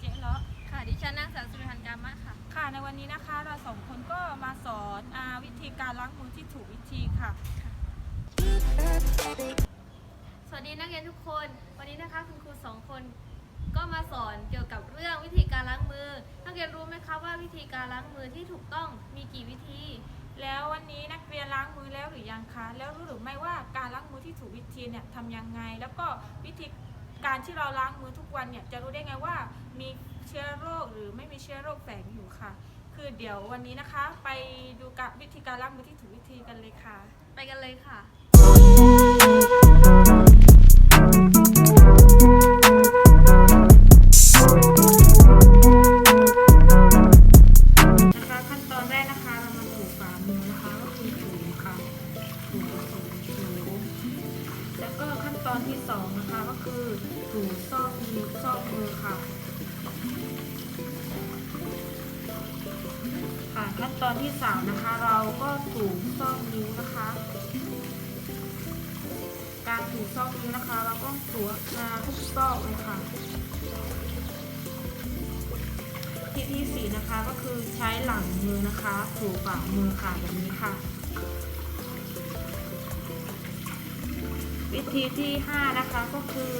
เจ๊เลาะค่ะดิฉันนางสาวสุริพันธ์กามะค่ะ ค่ะ ในวันนี้นะคะเราสองคนก็มาสอนอาวิธีการล้างมือที่ถูกวิธีค่ะ สวัสดีนักเรียนทุกคน วันนี้นะคะคุณครูสองคน ก็มาสอนเกี่ยวกับเรื่องวิธีการล้างมือ นักเรียนรู้ไหมคะว่าวิธีการล้างมือที่ถูกต้องมีกี่วิธี แล้ววันนี้นักเรียนล้างมือแล้วหรือยังคะ แล้วรู้หรือไม่ว่าการล้างมือที่ถูกวิธีเนี่ยทำยังไง แล้วก็วิธี การที่เราล้างมือทุกวันเนี่ยจะรู้ได้ไงว่ามีเชื้อโรคหรือไม่มีเชื้อโรคแฝงอยู่ค่ะ คือเดี๋ยววันนี้นะคะ ไปดูกับวิธีการล้างมือที่ถูกวิธีกันเลยค่ะ ไปกันเลยค่ะนะคะ อนที่สองนะคะก็คือถูซอกมือซอกมือค่ะ ค่ะขั้นตอนที่สามนะคะ เราก็ถูซอกนิ้วนะคะ การถูซอกนิ้วนะคะ เราก็ถูมาทุกซอกเลยค่ะที่ที่สี่นะคะก็คือใช้หลังมือนะคะ ถูฝ่ามือค่ะแบบนี้ค่ะ วิธีที่ห้านะคะก็คือ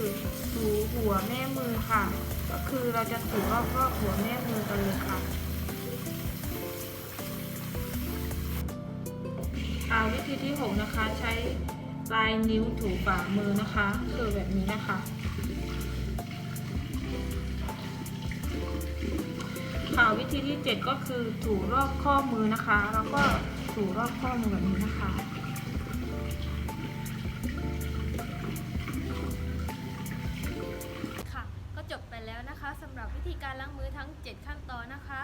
ถูหัวแม่มือค่ะ ก็คือเราจะถูรอบๆหัวแม่มือกันเลยค่ะอ่าวิธีที่หกนะคะ ใช้ปลายนิ้วถูฝ่ามือนะคะ คือแบบนี้นะคะ ค่ะวิธีที่ 7 ก็คือถูรอบข้อมือนะคะ แล้วก็ถูรอบข้อมือแบบนี้นะคะ ธีการล้างมือทั้ง 7 ขั้นตอนนะคะ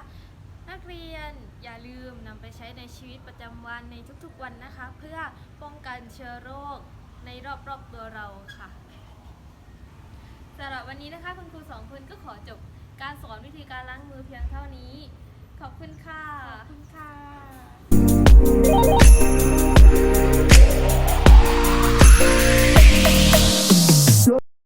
นักเรียนอย่าลืมนำไปใช้ในชีวิตประจำวันในทุกๆวันนะคะ เพื่อป้องกันเชื้อโรคในรอบๆตัวเราค่ะสำหรับวันนี้นะคะคุณครูสองคนก็ขอจบการสอนวิธีการล้างมือเพียงเท่านี้ ขอบคุณ